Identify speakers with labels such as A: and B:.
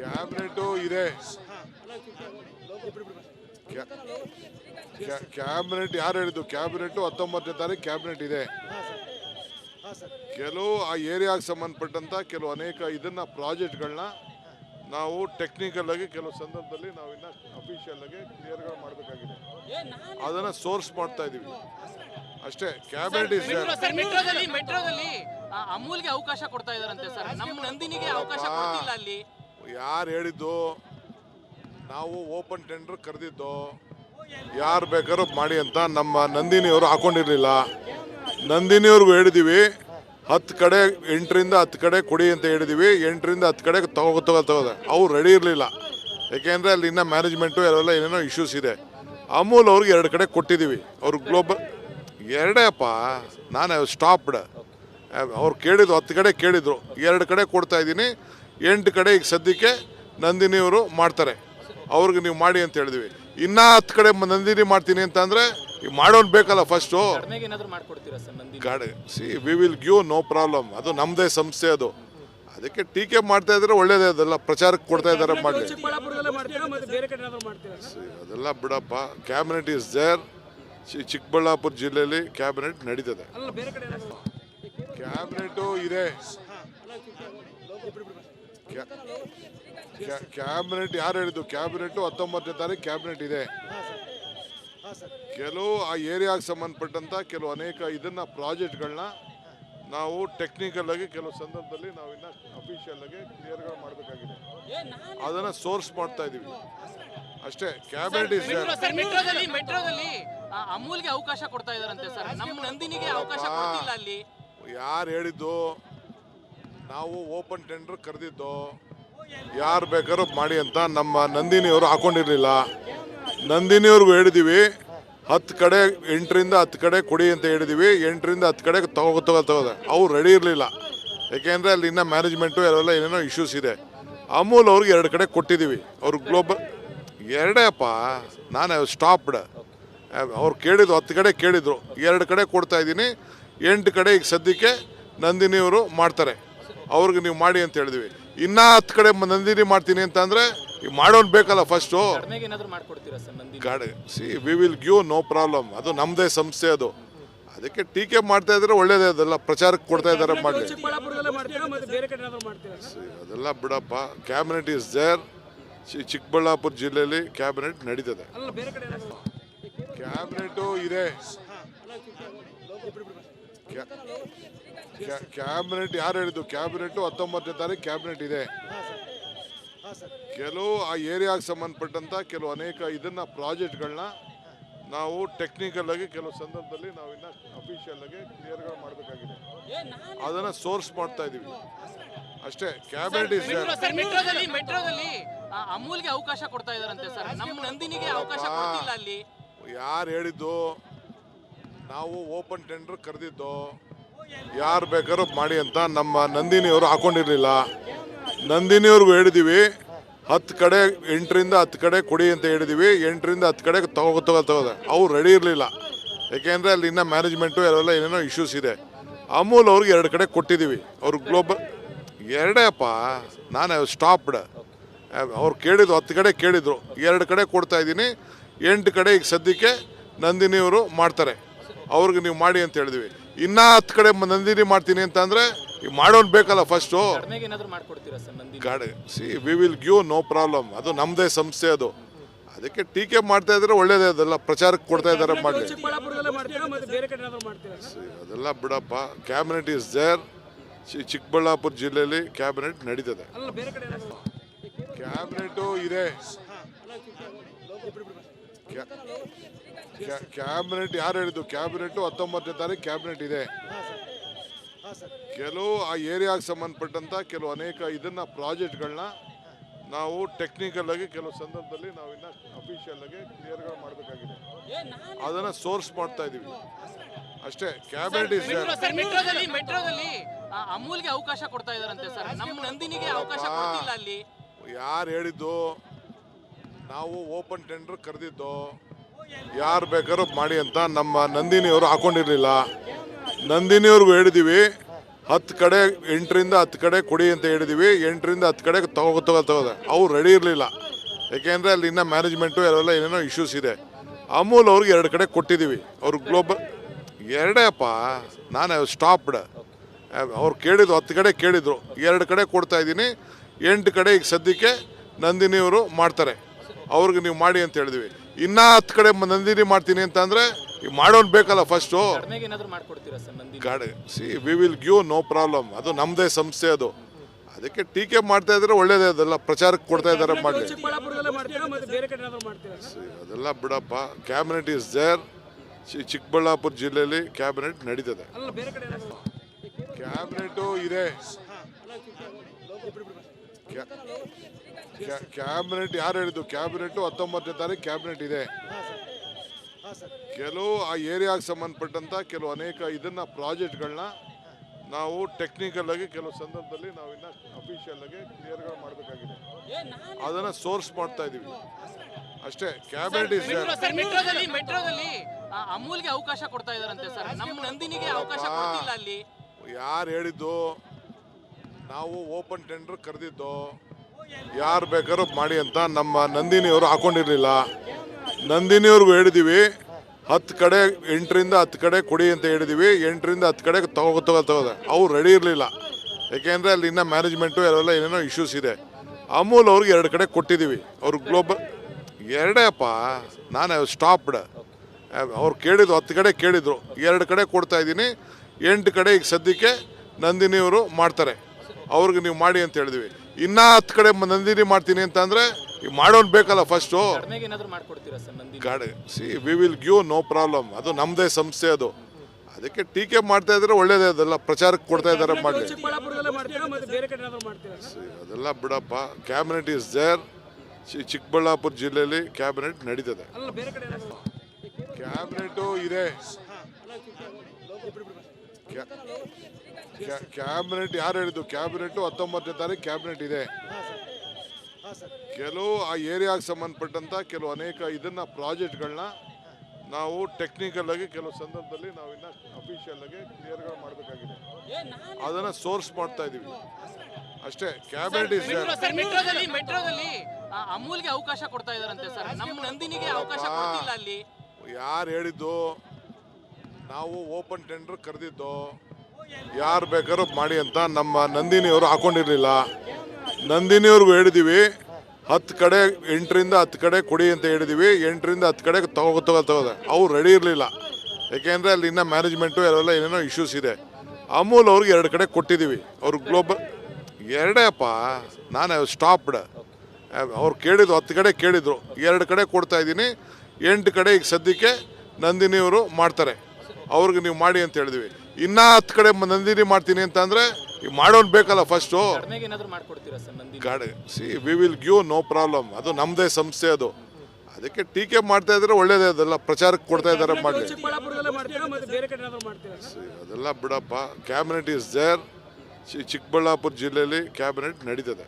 A: Cabinet ಇದೆ. Cabinet ಯಾರು ಹೇಳಿದ್ದು? ಕ್ಯಾಬಿನೆಟ್ ಹತ್ತೊಂಬತ್ತನೇ ತಾರೀಕು ಕ್ಯಾಬಿನೆಟ್ ಇದೆ. ಕೆಲವು ಆ ಏರಿಯಾಗೆ ಸಂಬಂಧಪಟ್ಟಂತ ಕೆಲವು ಅನೇಕ ಇದನ್ನ ಪ್ರಾಜೆಕ್ಟ್ಗಳನ್ನ ನಾವು ಟೆಕ್ನಿಕಲ್ ಆಗಿ ಕೆಲವು ಸಂದರ್ಭದಲ್ಲಿ ನಾವು ಇನ್ನ ಅಫಿಷಿಯಲ್ ಆಗಿ ಕ್ಲಿಯರ್ ಮಾಡಬೇಕಾಗಿದೆ. ಅದನ್ನ ಸೋರ್ಸ್ ಮಾಡ್ತಾ ಇದೀವಿ. ಅಷ್ಟೇ ಕ್ಯಾಬಿನೆಟ್ ಇಸ್
B: ಮೆಟ್ರೋ ಸರ್ ಮೆಟ್ರೋದಲ್ಲಿ ಮೆಟ್ರೋದಲ್ಲಿ ಅಮೂಲ್ಗೆ ಅವಕಾಶ ಕೊಡ್ತಾ ಇದಾರಂತೆ ಸರ್. ನಮ್ಮ ನಂದಿನಿಗೆ ಅವಕಾಶ ಕೊಡ್ತಿಲ್ಲ ಅಲ್ಲಿ.
A: ಯಾರು ಹೇಳಿದ್ದು? ನಾವು ಓಪನ್ ಟೆಂಡರ್ ಕರೆದಿದ್ದು. ಯಾರು ಬೇಕಾದ್ರೂ ಮಾಡಿ ಅಂತ ನಮ್ಮ ನಂದಿನಿಯವರು ಹಾಕೊಂಡಿರಲಿಲ್ಲ. ನಂದಿನಿಯವ್ರಿಗೂ ಹೇಳಿದ್ದೀವಿ ಹತ್ತು ಕಡೆ ಎಂಟರಿಂದ ಹತ್ತು ಕಡೆ ಕೊಡಿ ಅಂತ ಹೇಳಿದ್ದೀವಿ ಎಂಟರಿಂದ ಹತ್ತು ಕಡೆ ತಗೋ ತಗೋ ತಗೋದೆ ಅವ್ರು ರೆಡಿ ಇರಲಿಲ್ಲ. ಯಾಕೆಂದರೆ ಅಲ್ಲಿ ಇನ್ನೂ ಮ್ಯಾನೇಜ್ಮೆಂಟು ಎಲ್ಲ ಏನೇನೋ ಇಶ್ಯೂಸ್ ಇದೆ. ಅಮೂಲ್ ಅವ್ರಿಗೆ ಎರಡು ಕಡೆ ಕೊಟ್ಟಿದ್ದೀವಿ ಅವ್ರು ಗ್ಲೋಬಲ್ ಎರಡೇ ಅಪ್ಪ, ನಾನು ಸ್ಟಾಪ್ಡ್ ಅವ್ರು ಕೇಳಿದ್ರು ಹತ್ತು ಕಡೆ ಕೇಳಿದರು. ಎರಡು ಕಡೆ ಕೊಡ್ತಾ ಇದ್ದೀನಿ. ಎಂಟು ಕಡೆ ಈಗ ಸದ್ಯಕ್ಕೆ ನಂದಿನಿಯವರು ಮಾಡ್ತಾರೆ. ಅವ್ರಿಗೆ ನೀವು ಮಾಡಿ ಅಂತ ಹೇಳಿದ್ವಿ. ಇನ್ನೂ ಹತ್ತು ಕಡೆ ನಂದಿನಿ ಮಾಡ್ತೀನಿ ಅಂತಂದರೆ ಈಗ ಮಾಡೋನು ಬೇಕಲ್ಲ ಫಸ್ಟು ಗಾಡಿ see we will give no problem ಅದು ನಮ್ಮದೇ ಸಂಸ್ಥೆ ಅದು. ಅದಕ್ಕೆ ಟೀಕೆ ಮಾಡ್ತಾ ಇದ್ರೆ ಒಳ್ಳೇದೇ ಅದೆಲ್ಲ ಪ್ರಚಾರಕ್ಕೆ ಕೊಡ್ತಾ ಇದ್ದಾರೆ
C: ಮಾಡಿ
A: ಅದೆಲ್ಲ ಬಿಡಪ್ಪ. ಕ್ಯಾಬಿನೆಟ್ ಇಸ್ ದೇರ್ ಚಿಕ್ಕಬಳ್ಳಾಪುರ ಜಿಲ್ಲೆಯಲ್ಲಿ ಕ್ಯಾಬಿನೆಟ್ ನಡೀತದೆ. ಕ್ಯಾಬಿನೆಟ್ ಇದೆ. ಕ್ಯಾಬಿನೆಟ್ ಯಾರು ಹೇಳಿದ್ದು? ಕ್ಯಾಬಿನೆಟ್ ಹತ್ತೊಂಬತ್ತನೇ ತಾರೀಕು ಕ್ಯಾಬಿನೆಟ್ ಇದೆ. ಕೆಲವು ಆ ಏರಿಯಾಗೆ ಸಂಬಂಧಪಟ್ಟಂತ ಕೆಲವು ಅನೇಕ ಇದನ್ನ ಪ್ರಾಜೆಕ್ಟ್ಗಳನ್ನ ನಾವು ಟೆಕ್ನಿಕಲ್ ಆಗಿ ಕೆಲವು ಸಂದರ್ಭದಲ್ಲಿ ನಾವು ಇನ್ನ ಅಫಿಷಿಯಲ್ ಆಗಿ ಕ್ಲಿಯರ್ಗಳು ಮಾಡಬೇಕಾಗಿದೆ. ಅದನ್ನ ಸೋರ್ಸ್ ಮಾಡ್ತಾ ಇದೀವಿ. ಅಷ್ಟೇ ಕ್ಯಾಬಿನೆಟ್ ಇಸ್
B: ಮೆಟ್ರೋದಲ್ಲಿ ಮೆಟ್ರೋದಲ್ಲಿ ಅಮೂಲ್ಗೆ ಅವಕಾಶ ಕೊಡ್ತಾ ಇದಾರಂತೆ ಸರ್. ನಮ್ಮ ನಂದಿನಿಗೆ ಅವಕಾಶ ಕೊಡ್ತಿಲ್ಲ ಅಲ್ಲಿ.
A: ಯಾರು ಹೇಳಿದ್ದು? ನಾವು ಓಪನ್ ಟೆಂಡರ್ ಕರೆದಿದ್ದು, ಯಾರು ಬೇಕಾದ್ರೂ ಮಾಡಿ ಅಂತ ನಮ್ಮ ನಂದಿನಿಯವರು ಹಾಕೊಂಡಿರಲಿಲ್ಲ. ನಂದಿನಿಯವ್ರಿಗೂ ಹೇಳಿದ್ದೀವಿ ಹತ್ತು ಕಡೆ ಎಂಟರಿಂದ ಹತ್ತು ಕಡೆ ಕೊಡಿ ಅಂತ ಹೇಳಿದ್ದೀವಿ ಎಂಟರಿಂದ ಹತ್ತು ಕಡೆ ತಗೋ ತಗೋ ತಗೋದೆ. ಅವ್ರು ರೆಡಿ ಇರಲಿಲ್ಲ. ಯಾಕೆಂದರೆ ಅಲ್ಲಿ ಇನ್ನೂ ಮ್ಯಾನೇಜ್ಮೆಂಟು ಎಲ್ಲ ಏನೇನೋ ಇಶ್ಯೂಸ್ ಇದೆ. ಅಮೂಲ್ ಅವ್ರಿಗೆ ಎರಡು ಕಡೆ ಕೊಟ್ಟಿದ್ದೀವಿ ಅವ್ರು ಗ್ಲೋಬಲ್ ಎರಡೇ ಅಪ್ಪ, ನಾನು ಸ್ಟಾಪ್ಡ್ ಅವ್ರು ಕೇಳಿದ್ರು, ಹತ್ತು ಕಡೆ ಕೇಳಿದರು. ಎರಡು ಕಡೆ ಕೊಡ್ತಾ ಇದ್ದೀನಿ, ಎಂಟು ಕಡೆ ಈಗ ಸದ್ಯಕ್ಕೆ ನಂದಿನಿಯವರು ಮಾಡ್ತಾರೆ. ಅವ್ರಿಗೆ ನೀವು ಮಾಡಿ ಅಂತ ಹೇಳಿದ್ವಿ. ಇನ್ನೂ ಹತ್ತು ಕಡೆ ನಂದಿನಿ ಮಾಡ್ತೀನಿ ಅಂತಂದರೆ ಈಗ ಮಾಡೋನ್ ಬೇಕಲ್ಲ ಫಸ್ಟು ಗಾಡಿ see we will give no problem ಅದು ನಮ್ಮದೇ ಸಂಸ್ಥೆ ಅದು. ಅದಕ್ಕೆ ಟೀಕೆ ಮಾಡ್ತಾ ಇದ್ರೆ ಒಳ್ಳೇದೇ ಅದೆಲ್ಲ ಪ್ರಚಾರಕ್ಕೆ ಕೊಡ್ತಾ ಇದ್ದಾರೆ
C: ಮಾಡಿ
A: ಅದೆಲ್ಲ ಬಿಡಪ್ಪ. ಕ್ಯಾಬಿನೆಟ್ ಇಸ್ ದೇರ್ ಚಿಕ್ಕಬಳ್ಳಾಪುರ ಜಿಲ್ಲೆಯಲ್ಲಿ ಕ್ಯಾಬಿನೆಟ್ ನಡೀತದೆ. ಕ್ಯಾಬಿನೆಟ್ ಇದೆ. ಕ್ಯಾಬಿನೆಟ್ ಯಾರು ಹೇಳಿದ್ದು? ಕ್ಯಾಬಿನೆಟ್ ಹತ್ತೊಂಬತ್ತನೇ ತಾರೀಕು ಕ್ಯಾಬಿನೆಟ್ ಇದೆ. ಕೆಲವು ಆ ಏರಿಯಾಗೆ ಸಂಬಂಧಪಟ್ಟಂತ ಕೆಲವು ಅನೇಕ ಇದನ್ನ ಪ್ರಾಜೆಕ್ಟ್ಗಳನ್ನ ನಾವು ಟೆಕ್ನಿಕಲ್ ಆಗಿ ಕೆಲವು ಸಂದರ್ಭದಲ್ಲಿ ನಾವು ಇನ್ನ ಅಫಿಷಿಯಲ್ ಆಗಿ ಕ್ಲಿಯರ್ ಮಾಡಬೇಕಾಗಿದೆ. ಅದನ್ನ ಸೋರ್ಸ್ ಮಾಡ್ತಾ ಇದೀವಿ. ಅಷ್ಟೇ ಕ್ಯಾಬಿನೆಟ್ ಇಸ್
B: ಮೆಟ್ರೋದಲ್ಲಿ ಮೆಟ್ರೋದಲ್ಲಿ ಆ, ಅಮೂಲ್ಗೆ ಅವಕಾಶ ಕೊಡ್ತಾ ಇದಾರಂತೆ ಸರ್ ನಮ್ಮ ನಂದಿನಿಗೆ ಅವಕಾಶ ಕೊಡ್ತಿಲ್ಲ ಅಲ್ಲಿ.
A: ಯಾರು ಹೇಳಿದ್ದು? ನಾವು ಓಪನ್ ಟೆಂಡರ್ ಕರೆದಿದ್ದು. ಯಾರು ಬೇಕಾದ್ರೂ ಮಾಡಿ ಅಂತ ನಮ್ಮ ನಂದಿನಿಯವರು ಹಾಕೊಂಡಿರಲಿಲ್ಲ. ನಂದಿನಿಯವ್ರಿಗೂ ಹೇಳಿದೀವಿ, ಹತ್ತು ಕಡೆ ಎಂಟರಿಂದ ಹತ್ತು ಕಡೆ ಕೊಡಿ ಅಂತ ಹೇಳಿದೀವಿ, ಎಂಟರಿಂದ ಹತ್ತು ಕಡೆ ತಗೋ ತಗೋ ತಗೋದೆ ಅವ್ರು ರೆಡಿ ಇರಲಿಲ್ಲ. ಯಾಕೆಂದರೆ ಅಲ್ಲಿ ಇನ್ನೂ ಮ್ಯಾನೇಜ್ಮೆಂಟು ಎಲ್ಲ ಏನೇನೋ ಇಶ್ಯೂಸ್ ಇದೆ. ಅಮೂಲ್ ಅವ್ರಿಗೆ ಎರಡು ಕಡೆ ಕೊಟ್ಟಿದ್ದೀವಿ ಅವ್ರು ಗ್ಲೋಬಲ್ ಎರಡೇ ಅಪ್ಪ ನಾನು ಸ್ಟಾಪ್ಡ್ ಅವ್ರು ಕೇಳಿದ್ರು, ಹತ್ತು ಕಡೆ ಕೇಳಿದರು. ಎರಡು ಕಡೆ ಕೊಡ್ತಾ ಇದ್ದೀನಿ, ಎಂಟು ಕಡೆ ಈಗ ಸದ್ಯಕ್ಕೆ ನಂದಿನಿಯವರು ಮಾಡ್ತಾರೆ. ಅವ್ರಿಗೆ ನೀವು ಮಾಡಿ ಅಂತ ಹೇಳಿದ್ವಿ. ಇನ್ನೂ ಹತ್ತು ಕಡೆ ನಂದಿನಿ ಮಾಡ್ತೀನಿ ಅಂತಂದರೆ ಈಗ ಮಾಡೋನ್ ಬೇಕಲ್ಲ ಫಸ್ಟು ಗಾಡಿ see we will give no problem ಅದು ನಮ್ಮದೇ ಸಂಸ್ಥೆ ಅದು. ಅದಕ್ಕೆ ಟೀಕೆ ಮಾಡ್ತಾ ಇದ್ರೆ ಒಳ್ಳೇದೇ ಅದೆಲ್ಲ ಪ್ರಚಾರಕ್ಕೆ ಕೊಡ್ತಾ ಇದ್ದಾರೆ ಮಾಡಲಿ. ಅದೆಲ್ಲ ಬಿಡಪ್ಪ. ಕ್ಯಾಬಿನೆಟ್ ಇಸ್ ದೇರ್ ಚಿಕ್ಕಬಳ್ಳಾಪುರ ಜಿಲ್ಲೆಯಲ್ಲಿ ಕ್ಯಾಬಿನೆಟ್ ನಡೀತದೆ. ಕ್ಯಾಬಿನೆಟ್ ಇದೆ. ಕ್ಯಾಬಿನೆಟ್ ಯಾರು ಹೇಳಿದ್ದು? ಕ್ಯಾಬಿನೆಟ್ ಹತ್ತೊಂಬತ್ತನೇ ತಾರೀಕು ಕ್ಯಾಬಿನೆಟ್ ಇದೆ. ಕೆಲವು ಆ ಏರಿಯಾಗೆ ಸಂಬಂಧಪಟ್ಟಂತ ಕೆಲವು ಅನೇಕ ಇದನ್ನ ಪ್ರಾಜೆಕ್ಟ್ಗಳನ್ನ ನಾವು ಟೆಕ್ನಿಕಲ್ ಆಗಿ ಕೆಲವು ಸಂದರ್ಭದಲ್ಲಿ ನಾವು ಇನ್ನ ಅಫಿಷಿಯಲ್ ಆಗಿ ಕ್ಲಿಯರ್ಗಳು ಮಾಡಬೇಕಾಗಿದೆ. ಅದನ್ನ ಸೋರ್ಸ್ ಮಾಡ್ತಾ ಇದೀವಿ. ಅಷ್ಟೇ ಕ್ಯಾಬಿನೆಟ್ ಇಸ್
B: ಮೆಟ್ರೋದಲ್ಲಿ ಮೆಟ್ರೋದಲ್ಲಿ ಅಮೂಲ್ಗೆ ಅವಕಾಶ ಕೊಡ್ತಾ ಇದಾರಂತೆ ಸರ್. ನಮ್ಮ ನಂದಿನಿಗೆ ಅವಕಾಶ ಕೊಡ್ತಿಲ್ಲ ಅಲ್ಲಿ.
A: ಯಾರು ಹೇಳಿದ್ದು? ನಾವು ಓಪನ್ ಟೆಂಡರ್ ಕರೆದಿದ್ದು, ಯಾರು ಬೇಕಾದ್ರೂ ಮಾಡಿ ಅಂತ ನಮ್ಮ ನಂದಿನಿಯವರು ಹಾಕೊಂಡಿರಲಿಲ್ಲ. ನಂದಿನಿಯವ್ರಿಗೂ ಹೇಳಿದ್ದೀವಿ ಹತ್ತು ಕಡೆ ಎಂಟರಿಂದ ಹತ್ತು ಕಡೆ ಕೊಡಿ ಅಂತ ಹೇಳಿದ್ದೀವಿ ಎಂಟರಿಂದ ಹತ್ತು ಕಡೆ ತಗೋ ತಗೋ ತಗೋದೆ ಅವ್ರು ರೆಡಿ ಇರಲಿಲ್ಲ. ಯಾಕೆಂದರೆ ಅಲ್ಲಿ ಇನ್ನೂ ಮ್ಯಾನೇಜ್ಮೆಂಟು ಅವೆಲ್ಲ ಏನೇನೋ ಇಶ್ಯೂಸ್ ಇದೆ. ಅಮೂಲ್ ಅವ್ರಿಗೆ ಎರಡು ಕಡೆ ಕೊಟ್ಟಿದ್ದೀವಿ ಅವ್ರು ಗ್ಲೋಬಲ್ ಎರಡೇ ಅಪ್ಪ ನಾನು ಸ್ಟಾಪ್ಡ್ ಅವ್ರು ಕೇಳಿದ್ರು, ಹತ್ತು ಕಡೆ ಕೇಳಿದರು. ಎರಡು ಕಡೆ ಕೊಡ್ತಾ ಇದ್ದೀನಿ, ಎಂಟು ಕಡೆ ಈಗ ಸದ್ಯಕ್ಕೆ ನಂದಿನಿಯವರು ಮಾಡ್ತಾರೆ. ಅವ್ರಿಗೆ ನೀವು ಮಾಡಿ ಅಂತ ಹೇಳಿದ್ವಿ. ಇನ್ನೂ ಹತ್ತು ಕಡೆ ನಂದಿನಿ ಮಾಡ್ತೀನಿ ಅಂತಂದರೆ ಈಗ ಮಾಡೋನ್ ಬೇಕಲ್ಲ ಫಸ್ಟು ಗಾಡಿ see we will give no problem ಅದು ನಮ್ಮದೇ ಸಂಸ್ಥೆ ಅದು. ಅದಕ್ಕೆ ಟೀಕೆ ಮಾಡ್ತಾ ಇದ್ರೆ ಒಳ್ಳೇದೇ ಅದೆಲ್ಲ ಪ್ರಚಾರಕ್ಕೆ ಕೊಡ್ತಾ ಇದ್ದಾರೆ
C: ಮಾಡಿ
A: ಅದೆಲ್ಲ ಬಿಡಪ್ಪ. ಕ್ಯಾಬಿನೆಟ್ ಇಸ್ ದೇರ್ ಚಿಕ್ಕಬಳ್ಳಾಪುರ ಜಿಲ್ಲೆಯಲ್ಲಿ ಕ್ಯಾಬಿನೆಟ್ ನಡೀತದೆ. ಕ್ಯಾಬಿನೆಟು ಇದೆ. ಕ್ಯಾಬಿನೆಟ್ ಯಾರು ಹೇಳಿದ್ದು? ಕ್ಯಾಬಿನೆಟ್ ಹತ್ತೊಂಬತ್ತನೇ ತಾರೀಕು ಕ್ಯಾಬಿನೆಟ್ ಇದೆ. ಕೆಲವು ಆ ಏರಿಯಾಗೆ ಸಂಬಂಧಪಟ್ಟಂತ ಕೆಲವು ಅನೇಕ ಇದನ್ನ ಪ್ರಾಜೆಕ್ಟ್ಗಳನ್ನ ನಾವು ಟೆಕ್ನಿಕಲ್ ಆಗಿ ಕೆಲವು ಸಂದರ್ಭದಲ್ಲಿ ನಾವು ಇನ್ನ ಅಫಿಷಿಯಲ್ ಆಗಿ ಕ್ಲಿಯರ್ಗಳು ಮಾಡಬೇಕಾಗಿದೆ. ಅದನ್ನ ಸೋರ್ಸ್ ಮಾಡ್ತಾ ಇದೀವಿ. ಅಷ್ಟೇ ಕ್ಯಾಬಿನೆಟ್ ಇಸ್
B: ಮೆಟ್ರೋದಲ್ಲಿ ಮೆಟ್ರೋದಲ್ಲಿ ಅಮೂಲ್ಗೆ ಅವಕಾಶ ಕೊಡ್ತಾ ಇದಾರಂತೆ ಸರ್. ನಮ್ಮ ನಂದಿನಿಗೆ ಅವಕಾಶ ಕೊಡ್ತಿಲ್ಲ ಅಲ್ಲಿ.
A: ಯಾರು ಹೇಳಿದ್ದು? ನಾವು ಓಪನ್ ಟೆಂಡರ್ ಕರೆದಿದ್ದು, ಯಾರು ಬೇಕಾದ್ರೂ ಮಾಡಿ ಅಂತ ನಮ್ಮ ನಂದಿನಿಯವರು ಹಾಕೊಂಡಿರಲಿಲ್ಲ. ನಂದಿನಿಯವ್ರಿಗೂ ಹೇಳಿದ್ದೀವಿ ಹತ್ತು ಕಡೆ ಎಂಟರಿಂದ ಹತ್ತು ಕಡೆ ಕೊಡಿ ಅಂತ ಹೇಳಿದ್ದೀವಿ ಎಂಟರಿಂದ ಹತ್ತು ಕಡೆ ತಗೋ ತಗೋ ತಗೋದೆ ಅವ್ರು ರೆಡಿ ಇರಲಿಲ್ಲ. ಯಾಕೆಂದರೆ ಅಲ್ಲಿ ಇನ್ನೂ ಮ್ಯಾನೇಜ್ಮೆಂಟು ಅವೆಲ್ಲ ಏನೇನೋ ಇಶ್ಯೂಸ್ ಇದೆ. ಅಮೂಲ್ ಅವ್ರಿಗೆ ಎರಡು ಕಡೆ ಕೊಟ್ಟಿದ್ದೀವಿ ಅವ್ರು ಗ್ಲೋಬಲ್ ಎರಡೇ ಅಪ್ಪ ನಾನು ಸ್ಟಾಪ್ಡ್ ಅವ್ರು ಕೇಳಿದ್ರು, ಹತ್ತು ಕಡೆ ಕೇಳಿದರು. ಎರಡು ಕಡೆ ಕೊಡ್ತಾ ಇದ್ದೀನಿ, ಎಂಟು ಕಡೆ ಈಗ ಸದ್ಯಕ್ಕೆ ನಂದಿನಿಯವರು ಮಾಡ್ತಾರೆ. ಅವ್ರಿಗೆ ನೀವು ಮಾಡಿ ಅಂತ ಹೇಳಿದ್ವಿ. ಇನ್ನೂ ಹತ್ತು ಕಡೆ ನಂದಿನಿ ಮಾಡ್ತೀನಿ ಅಂತಂದರೆ ಈಗ ಮಾಡೋನ್ ಬೇಕಲ್ಲ ಫಸ್ಟು ಗಾಡಿ see we will give no problem ಅದು ನಮ್ಮದೇ ಸಂಸ್ಥೆ ಅದು. ಅದಕ್ಕೆ ಟೀಕೆ ಮಾಡ್ತಾ ಇದ್ರೆ ಒಳ್ಳೇದೇ ಅದೆಲ್ಲ ಪ್ರಚಾರಕ್ಕೆ ಕೊಡ್ತಾ ಇದ್ದಾರೆ
C: ಮಾಡಿ
A: ಅದೆಲ್ಲ ಬಿಡಪ್ಪ. ಕ್ಯಾಬಿನೆಟ್ ಇಸ್ ದೇರ್ ಚಿಕ್ಕಬಳ್ಳಾಪುರ ಜಿಲ್ಲೆಯಲ್ಲಿ ಕ್ಯಾಬಿನೆಟ್ ನಡೀತದೆ. ಕ್ಯಾಬಿನೆಟು ಇದೆ. ಕ್ಯಾಬಿನೆಟ್ ಯಾರು ಹೇಳಿದ್ದು? ಕ್ಯಾಬಿನೆಟ್ ಹತ್ತೊಂಬತ್ತನೇ ತಾರೀಕು ಕ್ಯಾಬಿನೆಟ್ ಇದೆ. ಕೆಲವು ಆ ಏರಿಯಾಗೆ ಸಂಬಂಧಪಟ್ಟಂತ ಕೆಲವು ಅನೇಕ ಇದನ್ನ ಪ್ರಾಜೆಕ್ಟ್ಗಳನ್ನ ನಾವು ಟೆಕ್ನಿಕಲ್ ಆಗಿ ಕೆಲವು ಸಂದರ್ಭದಲ್ಲಿ ನಾವು ಇನ್ನ ಅಫಿಷಿಯಲ್ ಆಗಿ ಕ್ಲಿಯರ್ ಮಾಡಬೇಕಾಗಿದೆ. ಅದನ್ನ ಸೋರ್ಸ್ ಮಾಡ್ತಾ ಇದೀವಿ. ಅಷ್ಟೇ ಕ್ಯಾಬಿನೆಟ್ ಇಸ್
B: ಮೆಟ್ರೋದಲ್ಲಿ ಮೆಟ್ರೋದಲ್ಲಿ ಅಮೂಲ್ಗೆ ಅವಕಾಶ ಕೊಡ್ತಾ ಇದಾರಂತೆ ಸರ್ ನಮ್ಮ ನಂದಿನಿಗೆ ಅವಕಾಶ ಕೊಡ್ತಿಲ್ಲ ಅಲ್ಲಿ.
A: ಯಾರು ಹೇಳಿದ್ದು? ನಾವು ಓಪನ್ ಟೆಂಡರ್ ಕರೆದಿದ್ದು. ಯಾರು ಬೇಕಾದ್ರೂ ಮಾಡಿ ಅಂತ ನಮ್ಮ ನಂದಿನಿಯವರು ಹಾಕೊಂಡಿರಲಿಲ್ಲ. ನಂದಿನಿಯವ್ರಿಗೂ ಹೇಳಿದ್ದೀವಿ ಹತ್ತು ಕಡೆ ಎಂಟರಿಂದ ಹತ್ತು ಕಡೆ ಕೊಡಿ ಅಂತ ಹೇಳಿದ್ದೀವಿ ಎಂಟರಿಂದ ಹತ್ತು ಕಡೆ ತಗೋ ತಗೋ ತಗೋದೆ ಅವ್ರು ರೆಡಿ ಇರಲಿಲ್ಲ. ಯಾಕೆಂದರೆ ಅಲ್ಲಿ ಇನ್ನೂ ಮ್ಯಾನೇಜ್ಮೆಂಟು ಎಲ್ಲ ಏನೇನೋ ಇಶ್ಯೂಸ್ ಇದೆ. ಅಮೂಲ್ ಅವ್ರಿಗೆ ಎರಡು ಕಡೆ ಕೊಟ್ಟಿದ್ದೀವಿ ಅವ್ರು ಗ್ಲೋಬಲ್ ಎರಡೇ ಅಪ್ಪ ನಾನು ಸ್ಟಾಪ್ಡ್ ಅವ್ರು ಕೇಳಿದ್ರು, ಹತ್ತು ಕಡೆ ಕೇಳಿದರು. ಎರಡು ಕಡೆ ಕೊಡ್ತಾ ಇದ್ದೀನಿ, ಎಂಟು ಕಡೆ ಈಗ ಸದ್ಯಕ್ಕೆ ನಂದಿನಿಯವರು ಮಾಡ್ತಾರೆ. ಅವ್ರಿಗೆ ನೀವು ಮಾಡಿ ಅಂತ ಹೇಳಿದ್ವಿ. ಇನ್ನೂ ಹತ್ತು ಕಡೆ ನಂದಿನಿ ಮಾಡ್ತೀನಿ ಅಂತಂದರೆ ಈಗ ಮಾಡೋನ್ ಬೇಕಲ್ಲ ಫಸ್ಟು ಗಾಡಿ see we will give no problem ಅದು ನಮ್ಮದೇ ಸಂಸ್ಥೆ ಅದು. ಅದಕ್ಕೆ ಟೀಕೆ ಮಾಡ್ತಾ ಇದ್ರೆ ಒಳ್ಳೇದೇ ಅದೆಲ್ಲ ಪ್ರಚಾರಕ್ಕೆ ಕೊಡ್ತಾ ಇದ್ದಾರೆ ಮಾಡಲಿ. ಅದೆಲ್ಲ ಬಿಡಪ್ಪ. ಕ್ಯಾಬಿನೆಟ್ ಇಸ್ ದೇರ್ ಚಿಕ್ಕಬಳ್ಳಾಪುರ ಜಿಲ್ಲೆಯಲ್ಲಿ ಕ್ಯಾಬಿನೆಟ್ ನಡೀತದೆ.